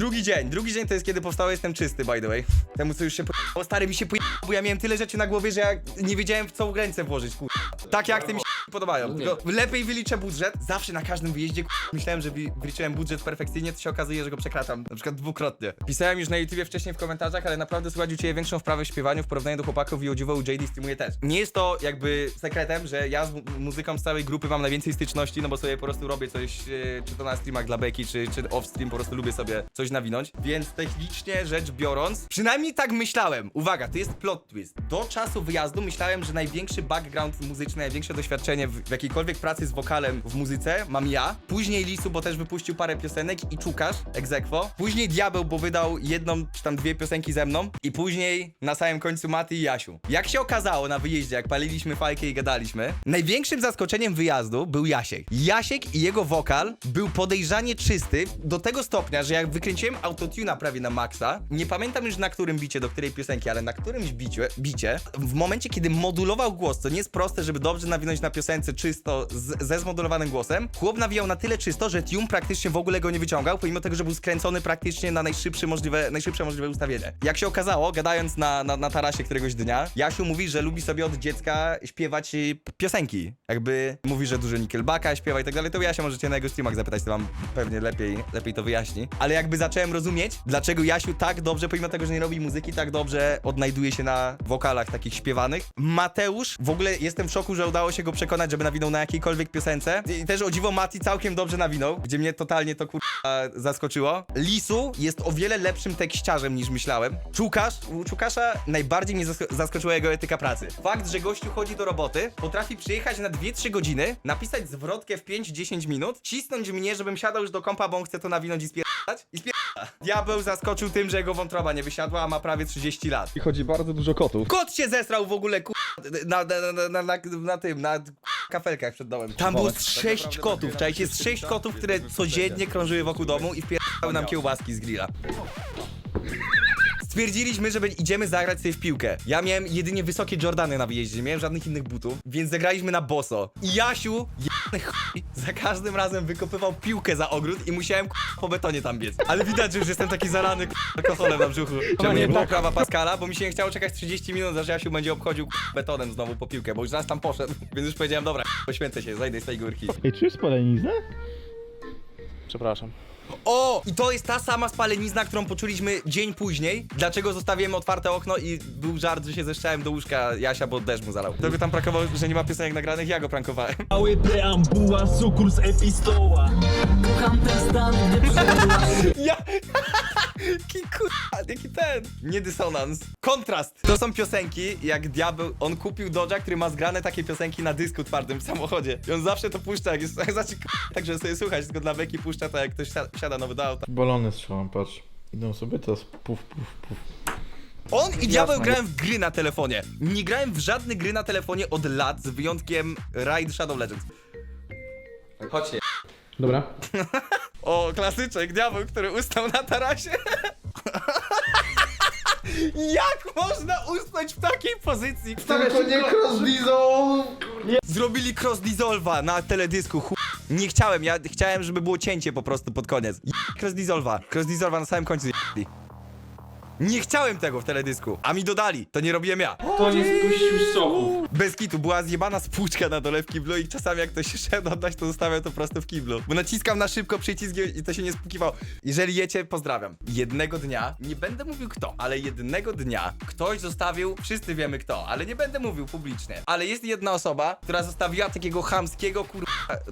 Drugi dzień, drugi dzień to jest kiedy powstało Jestem Czysty, by the way. Temu co już się po... stary mi się po... bo ja miałem tyle rzeczy na głowie, że ja nie wiedziałem w co ręce włożyć, kur... Takie akty mi się podobają. Tylko lepiej wyliczę budżet. Zawsze na każdym wyjeździe kur... myślałem, że wy- wyliczyłem budżet perfekcyjnie, to się okazuje, że go przekraczam. Na przykład dwukrotnie. Pisałem już na YouTubie wcześniej w komentarzach, ale naprawdę słuchaj, ciebie większą wprawę w śpiewaniu w porównaniu do chłopaków i o dziwo u JD streamuje też. Nie jest to jakby sekretem, że ja z mu- muzyką z całej grupy mam najwięcej styczności, no bo sobie po prostu robię coś, e, czy to na streamach dla beki, czy, czy off stream, po prostu lubię sobie coś nawinąć. Więc technicznie rzecz biorąc, przynajmniej tak myślałem. Uwaga, to jest plot twist. Do czasu wyjazdu myślałem, że największy background muzyczny, największe doświadczenie w, w jakiejkolwiek pracy z wokalem w muzyce mam ja. Później Lisu, bo też wypuścił parę piosenek i Czukasz, egzekwo. Później Diabeł, bo wydał jedną czy tam dwie piosenki ze mną. I później na samym końcu Maty i Jasiu. Jak się okazało na wyjeździe, jak paliliśmy fajkę i gadaliśmy, największym zaskoczeniem wyjazdu był Jasiek. Jasiek i jego wokal był podejrzanie czysty do tego stopnia, że jak wykręciłem autotuna prawie na maksa, nie pamiętam już na którym bicie, do której piosenki, ale na którymś bicie, bicie w momencie, kiedy modulował głos, co nie jest proste, żeby dobrze nawinąć na piosence czysto z, ze zmodulowanym głosem, chłop nawijał na tyle czysto, że tune praktycznie w ogóle go nie wyciągał, pomimo tego, że był skręcony praktycznie na najszybszy możliwe, najszybsze możliwe ustawienie. Jak się okazało, gadając na, na, na tarasie któregoś dnia, Jasiu mówi, że lubi sobie od dziecka śpiewać y, piosenki. Jakby mówi, że dużo Nickelbacka śpiewa i tak dalej, to Jasia możecie na jego streamach zapytać, to wam pewnie lepiej, lepiej to wyjaśni. Ale jakby zacząłem rozumieć, dlaczego Jasiu tak dobrze, pomimo tego, że nie robi muzyki, tak dobrze odnajduje się na wokalach takich śpiewanych. Mateusz, w ogóle jestem w szoku, że udało się go przekonać, żeby nawinął na jakiejkolwiek piosence. I też o dziwo Mati całkiem dobrze nawinął, gdzie mnie totalnie to kur... zaskoczyło. Lisu jest o wiele lepszym tekściarzem niż myślałem. Czukasz, u Czukasza najbardziej mnie zasko- zaskoczyła jego etyka pracy. Fakt, że gościu chodzi do roboty, potrafi przyjechać na 2-3 godziny, napisać zwrotkę w 5-10 minut, cisnąć mnie, żebym siadał już do kompa, bo on chce to nawinąć i spierdać. I spierdala. Diabeł zaskoczył tym, że jego wątroba nie wysiadła, a ma prawie 30 lat. I chodzi bardzo dużo kotów. Kot się zesrał w ogóle, ku... na, na, na, na, na, na tym, na kafelkach przed domem. Tam było z sześć kotów, czajcie, jest sześć kotów, które codziennie krążyły wokół domu i wpierały nam kiełbaski z grilla. Stwierdziliśmy, że idziemy zagrać sobie w piłkę. Ja miałem jedynie wysokie Jordany na wyjeździe, nie miałem żadnych innych butów, więc zagraliśmy na boso. I Jasiu, chuj, za każdym razem wykopywał piłkę za ogród i musiałem k***a, po betonie tam biec. Ale widać, że już jestem taki zarany k***a, alkoholem na brzuchu. Czemu nie było prawa Pascala, bo mi się nie chciało czekać 30 minut, aż Jasiu będzie obchodził k***a, betonem znowu po piłkę, bo już raz tam poszedł, więc już powiedziałem, dobra, poświęcę się, zajdę z tej górki. Ej, czujesz spaleniznę? Przepraszam. O! I to jest ta sama spalenizna, którą poczuliśmy dzień później. Dlaczego zostawiłem otwarte okno i był żart, że się zeszczałem do łóżka Jasia, bo deszcz mu zalał. Tobie tam prankował, że nie ma piosenek nagranych, ja go prankowałem. Mały preambuła, z epistoła Kocham ten stan, gdy Ja... Jaki kurwa, jaki ten. Nie dysonans. Kontrast. To są piosenki, jak diabeł, on kupił Dodge'a, który ma zgrane takie piosenki na dysku twardym w samochodzie. I on zawsze to puszcza, jak jest, znaczy, tak, żeby sobie słuchać, tylko dla beki puszcza to, jak ktoś wsia- wsiada nowy do auta. Balony strzelam, patrz. Idą sobie teraz puf, puf, puf. On i diabeł grałem w gry na telefonie. Nie grałem w żadne gry na telefonie od lat, z wyjątkiem Raid Shadow Legends. Chodźcie. Dobra. O, klasyczek, diabeł, który ustał na tarasie. Jak można usnąć w takiej pozycji? Tylko nie cross dissolve! Zrobili cross dissolva na teledysku, chu... Nie chciałem, ja chciałem, żeby było cięcie po prostu pod koniec. Je- Cross dissolva, cross dissolva na samym końcu je- Nie chciałem tego w teledysku, a mi dodali, to nie robiłem ja. To nie spuścił soków. Bez kitu, była zjebana spłuczka na dole w kiblu i czasami jak ktoś się szedł oddać, to zostawiał to prosto w kiblu. Bo naciskam na szybko przycisk i to się nie spłukiwało. Jeżeli jecie, pozdrawiam. Jednego dnia, nie będę mówił kto, ale jednego dnia ktoś zostawił, wszyscy wiemy kto, ale nie będę mówił publicznie. Ale jest jedna osoba, która zostawiła takiego chamskiego, kur...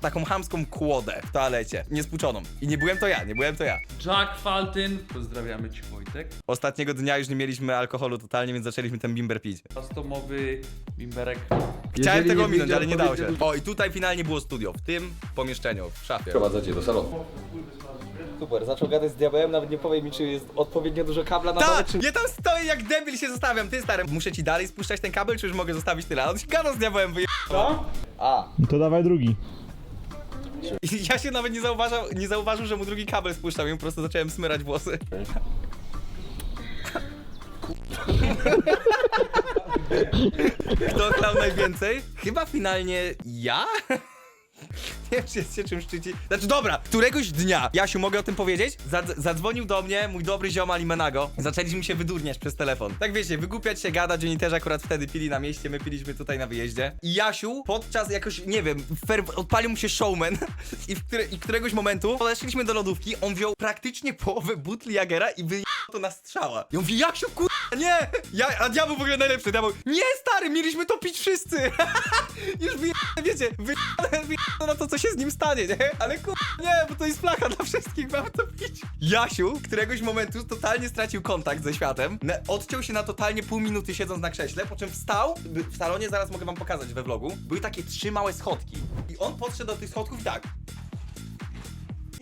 taką chamską kłodę w toalecie, niespłuczoną. I nie byłem to ja, nie byłem to ja. Jack Faltyn. Pozdrawiamy cię Wojtek. Ostatniego dnia już nie mieliśmy alkoholu totalnie, więc zaczęliśmy ten bimber pić. Customowy Chciałem Jeżeli tego nie ominąć, wiedział, ale nie dało się. powiedział- O, i tutaj finalnie było studio, w tym pomieszczeniu, w szafie. Prowadzę cię do salonu. Super, zaczął gadać z diabełem, nawet nie powie mi, czy jest odpowiednio dużo kabla na dole, czy... Ja tam stoję jak debil się zostawiam, ty stary. Muszę ci dalej spuszczać ten kabel, czy już mogę zostawić tyle? A on się gada z diabełem, wyje... A. No to dawaj drugi. I ja się nawet nie zauważał, nie zauważył, że mu drugi kabel spuszczał i po prostu zacząłem smyrać włosy. Kto chlał najwięcej? Chyba finalnie ja? Nie wiem, czy jest się czym szczyci. Znaczy, dobra, któregoś dnia, Jasiu, mogę o tym powiedzieć? Zadz zadzwonił do mnie mój dobry ziomal Limenago. Zaczęliśmy się wydurniać przez telefon. Tak wiecie, wygłupiać się, gadać, oni też akurat wtedy pili na mieście, my piliśmy tutaj na wyjeździe. I Jasiu podczas jakoś, nie wiem, odpalił mu się showman i, w które i któregoś momentu podeszliśmy do lodówki, on wziął praktycznie połowę butli Jagera i wyjechał to na strzała. I on mówi, Jasiu, kur... nie! Ja, a diabeł w ogóle najlepszy, diabeł, nie stary, mieliśmy to pić wszyscy! Już wyjechane, wiecie, wyjechane na to, co się z nim stanie, nie? Ale kur... nie, bo to jest flacha dla wszystkich, mamy to pić. Jasiu któregoś momentu totalnie stracił kontakt ze światem, odciął się na totalnie pół minuty siedząc na krześle, po czym wstał, w salonie, zaraz mogę wam pokazać we vlogu, były takie trzy małe schodki. I on podszedł do tych schodków i tak.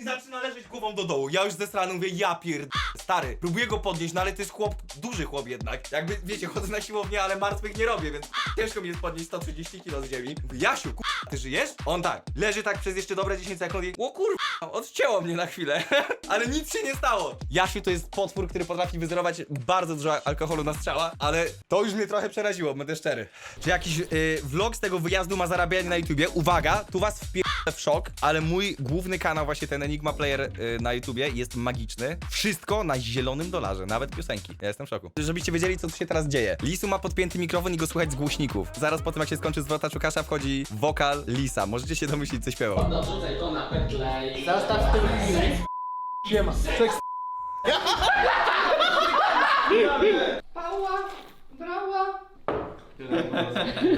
Zaczyna leżeć głową do dołu. Ja już ze strony mówię, ja pierd... Stary, próbuję go podnieść, no ale to jest chłop, duży chłop jednak. Jakby, wiecie, chodzę na siłownię, ale martwych nie robię, więc ciężko mi jest podnieść 130 kg z ziemi. Jasiu, ty żyjesz? On tak, leży tak przez jeszcze dobre 10 sekund i o odcięło mnie na chwilę, ale nic się nie stało. Jasiu to jest potwór, który potrafi wyzerować bardzo dużo alkoholu na strzała, ale to już mnie trochę przeraziło, będę szczery. Czy jakiś y, vlog z tego wyjazdu ma zarabianie na YouTubie? Uwaga, tu was wpier... w szok, ale mój główny kanał, właśnie ten Enigma Player y, na YouTubie jest magiczny. Wszystko na zielonym dolarze, nawet piosenki. Ja jestem w szoku. Żebyście wiedzieli, co tu się teraz dzieje. Lisu ma podpięty mikrofon i go słychać z głośników. Zaraz po tym, jak się skończy zwrota Czukasza, wchodzi wokal Lisa. Możecie się domyślić, co śpiewał. Dorzucaj to na petlej.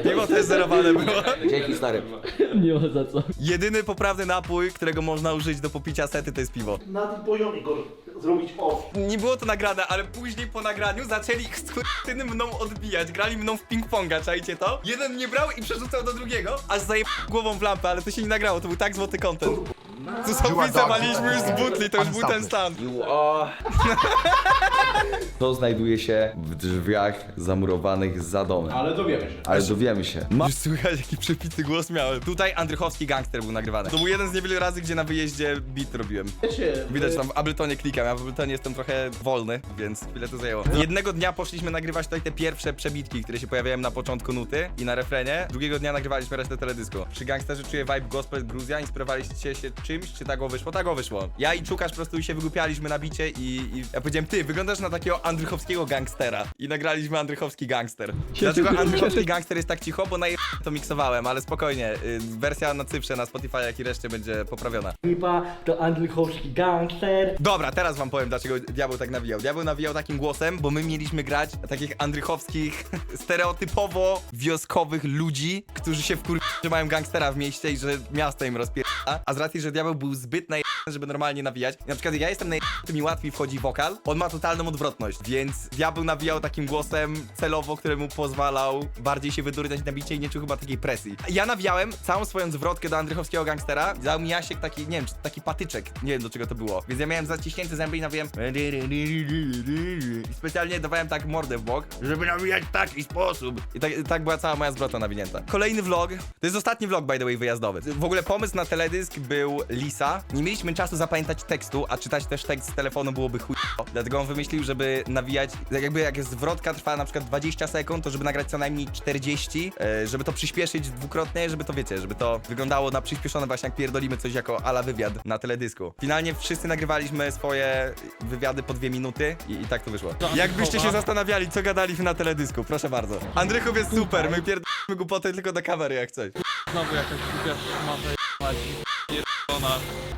Piwo też zerowane było. Dzięki stary. Nie ma za co. Jedyny poprawny napój, którego można użyć do popicia sety, to jest piwo. na tym poziomie go zrobić off. Nie było to nagrane, ale później po nagraniu zaczęli skurtyny mną odbijać. Grali mną w ping-ponga, czajcie to? Jeden nie brał i przerzucał do drugiego, aż zajeb głową w lampę, ale to się nie nagrało, to był tak złoty content. Tu są widzę, maliśmy już z butli, to już był ten stan. To znajduje się w drzwiach zamurowanych za domem. Ale dowiemy się. Ale dowiemy się. Już słychać jaki przepity głos miałem. Tutaj Andrychowski gangster był nagrywany. To był jeden z niewielu razy, gdzie na wyjeździe beat robiłem. Wiecie, Widać tam w Abletonie klikam, ja w Abletonie jestem trochę wolny, więc chwilę to zajęło. Jednego dnia poszliśmy nagrywać tutaj te pierwsze przebitki, które się pojawiają na początku nuty i na refrenie. Drugiego dnia nagrywaliśmy resztę teledysku. Przy gangsterze czuję vibe gospel Gruzja, inspirowaliście się czymś, czy tak o wyszło? Tak o wyszło. Ja i Czukasz po prostu się wygłupialiśmy na bicie i, i ja powiedziałem, ty, wyglądasz na takiego andrychowskiego gangstera. I nagraliśmy andrychowski gangster. Dlaczego andrychowski gangster jest tak cicho? Bo na to miksowałem, ale spokojnie. y, Wersja na cyfrze, na Spotify, jak i reszcie będzie poprawiona. Ekipa to Andrychowski gangster. Dobra, teraz wam powiem, dlaczego diabeł tak nawijał. Diabeł nawijał takim głosem, bo my mieliśmy grać takich andrychowskich, stereotypowo wioskowych ludzi, którzy się wkur... że mają gangstera w mieście i że miasto im rozpiera. A z racji, że diabeł był zbyt na żeby normalnie nawijać. Na przykład ja jestem na to mi łatwiej wchodzi wokal, on ma totalną odwrotność, więc diabeł nawijał takim głosem celowo, który mu pozwalał bardziej się wydurniać na bicie i nie czuł chyba takiej presji. Ja nawijałem całą swoją zwrotkę do andrychowskiego gangstera, dał mi Jasiek taki, nie wiem, czy taki patyczek, nie wiem do czego to było, więc ja miałem zaciśnięte zęby i nawijałem i specjalnie dawałem tak mordę w bok, żeby nawijać w taki sposób. I tak, tak była cała moja zwrota nawinięta. Kolejny vlog, to jest ostatni vlog by the way wyjazdowy. W ogóle pomysł na teledysk był Lisa. Nie mieliśmy czasu zapamiętać tekstu, a czytać też tekst z telefonu byłoby chuj. Dlatego on wymyślił, żeby nawijać, tak jakby jak zwrotka trwa na przykład 20 sekund, to żeby nagrać co najmniej 40, e, żeby to przyspieszyć dwukrotnie, żeby to wiecie, żeby to wyglądało na przyspieszone właśnie jak pierdolimy coś jako ala wywiad na teledysku. Finalnie wszyscy nagrywaliśmy swoje wywiady po dwie minuty i, i tak to wyszło. Jakbyście się zastanawiali, co gadaliśmy na teledysku, proszę bardzo. Andrychów jest super, my pierdolimy głupoty tylko do kamery jak coś. Znowu jakaś głupia szmata.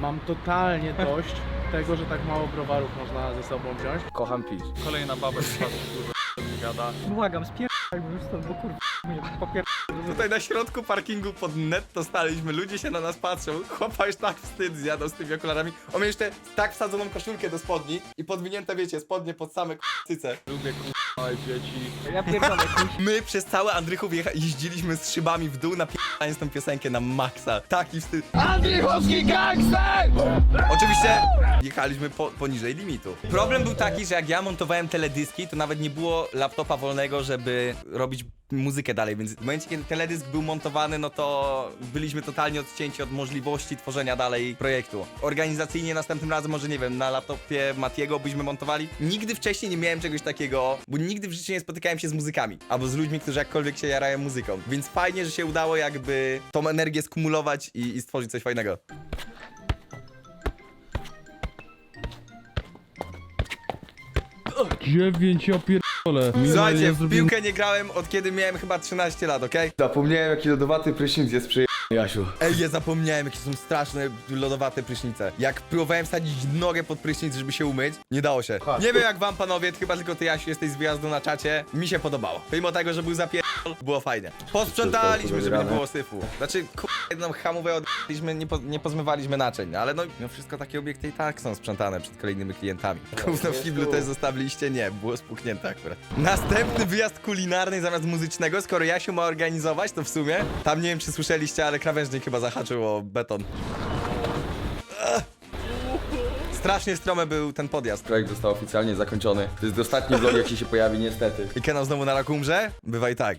Mam totalnie dość tego, że tak mało browarów można ze sobą wziąć. Kocham pić. Kolejna baba z dużo mi gada. Błagam, spierdaj już stąd, bo kurwa mnie popier... Tutaj na środku parkingu pod netto staliśmy, ludzie się na nas patrzą, chłopa już tak wstyd zjadał z tymi okularami. On miał jeszcze tak wsadzoną koszulkę do spodni i podwinięte, wiecie, spodnie pod same k***cyce. Lubię kurwa dzieci. Ja pierdolę, My przez cały Andrychów jecha- jeździliśmy z szybami w dół, napisając tą piosenkę na maksa. Taki wstyd. Andrychowski gangster! Oczywiście jechaliśmy po, poniżej limitu. Problem był taki, że jak ja montowałem teledyski, to nawet nie było laptopa wolnego, żeby robić muzykę dalej, więc w momencie, kiedy teledysk był montowany, no to byliśmy totalnie odcięci od możliwości tworzenia dalej projektu. Organizacyjnie następnym razem, może nie wiem, na laptopie Matiego byśmy montowali. Nigdy wcześniej nie miałem czegoś takiego, bo nigdy w życiu nie spotykałem się z muzykami, albo z ludźmi, którzy jakkolwiek się jarają muzyką. Więc fajnie, że się udało jakby tą energię skumulować i, i stworzyć coś fajnego. Dziewięć, ja pierdolę. Słuchajcie, w piłkę nie grałem od kiedy miałem chyba 13 lat, okej? Zapomniałem jaki lodowaty prysznic jest przy Jasiu. Ej, ja zapomniałem, jakie są straszne lodowate prysznice. Jak próbowałem wsadzić nogę pod prysznic, żeby się umyć, nie dało się. Nie wiem jak wam panowie, chyba tylko ty Jasiu jesteś z wyjazdu na czacie. Mi się podobało. Pomimo tego, że był zapier... było fajnie. Posprzątaliśmy, żeby nie było syfu. Znaczy, kur... jedną hamówę odliśmy, nie, po, nie pozmywaliśmy naczyń, ale no, wszystko takie obiekty i tak są sprzątane przed kolejnymi klientami. Gówno w kiblu też zostawiliście? Nie, było spuknięte akurat. Następny wyjazd kulinarny zamiast muzycznego, skoro Jasiu ma organizować, to w sumie, tam nie wiem czy słyszeliście, ale krawężnik chyba zahaczył o beton. Strasznie stromy był ten podjazd. Projekt został oficjalnie zakończony. To jest ostatni vlog jaki się pojawi niestety. I Kenan znowu na raku umrze? Bywa i tak.